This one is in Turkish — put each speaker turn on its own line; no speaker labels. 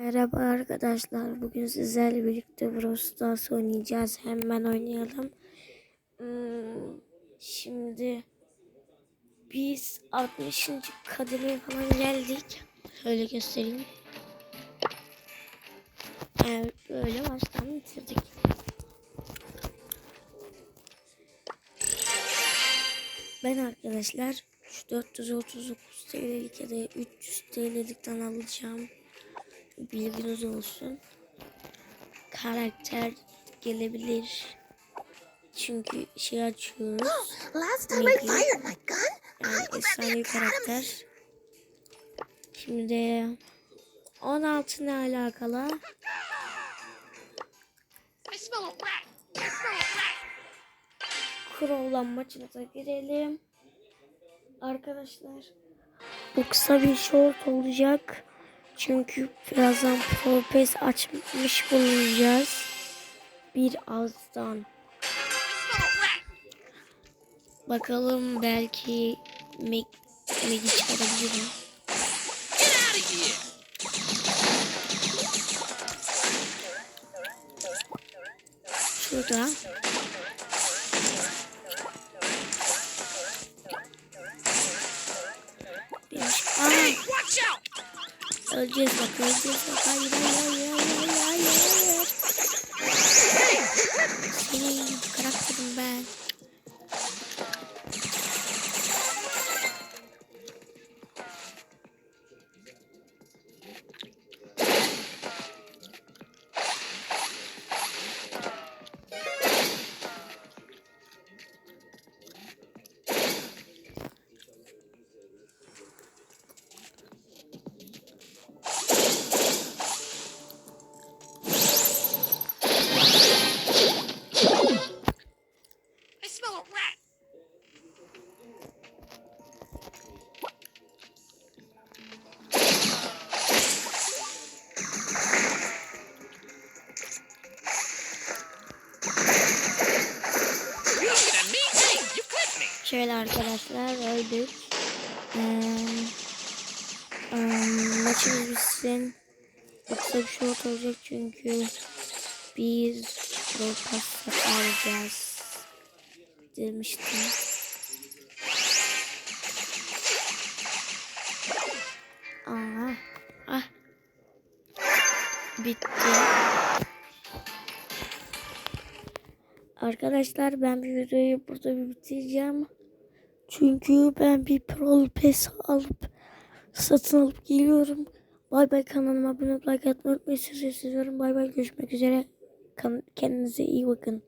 Merhaba arkadaşlar. Bugün sizlerle birlikte Brawl Stars oynayacağız. Hemen oynayalım. Hmm, şimdi biz 60. kademeye falan geldik. Şöyle göstereyim. Evet böyle baştan bitirdik. Ben arkadaşlar 439 TL'lik ya da 300 TL'likten alacağım. Bilginiz olsun. Karakter gelebilir. Çünkü şey açıyoruz.
Last time I fired my gun,
Yani efsane karakter. Şimdi 16 ne alakalı? Crow'lan maçımıza girelim. Arkadaşlar bu kısa bir short olacak. Çünkü birazdan Pro Pass açmış bulunacağız. Bir ağızdan.
I smell a rat.
Bakalım belki Meg Meg'i çıkarabilirim. Şurada. Demiş. Aa. Öleceğiz bak öleceğiz bak. Hayır hayır hayır hayır hayır. Senin karakterim ben. Şöyle arkadaşlar öldük. Ee, bitsin. Yoksa bir short olacak çünkü biz Pro Pass alacağız demiştim. Aa, ah. Bitti. Arkadaşlar ben bir videoyu burada bitireceğim. Çünkü ben bir Pro Pass alıp satın alıp geliyorum. Bay bay kanalıma abone olup like atmayı unutmayın. Sizi seviyorum. Bay bay görüşmek üzere. Kendinize iyi bakın.